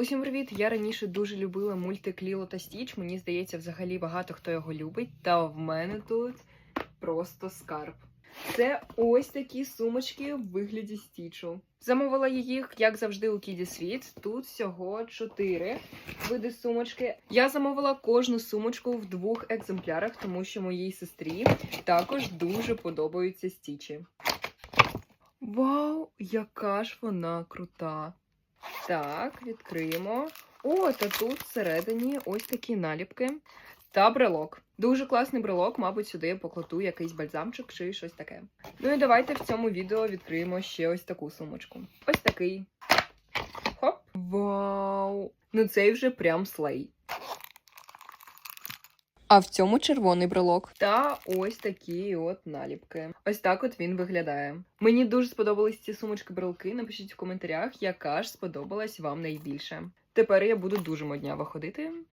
Усім привіт! Я раніше дуже любила мультик Ліло та Стіч. Мені здається, взагалі багато хто його любить. Та в мене тут просто скарб. Це ось такі сумочки в вигляді стічу. Замовила їх, як завжди, у Кіді Світ. Тут всього чотири види сумочки. Я замовила кожну сумочку в двох екземплярах, тому що моїй сестрі також дуже подобаються стічі. Вау, яка ж вона крута! Так, відкриємо. О, та тут всередині ось такі наліпки та брелок. Дуже класний брелок, мабуть, сюди я покладу якийсь бальзамчик чи щось таке. Ну і давайте в цьому відео відкриємо ще ось таку сумочку. Ось такий. Хоп. Вау! Ну цей вже прям слей. А в цьому червоний брелок. Та ось такі от наліпки. Ось так от він виглядає. Мені дуже сподобались ці сумочки-брелки. Напишіть в коментарях, яка ж сподобалась вам найбільше. Тепер я буду дуже модняво ходити.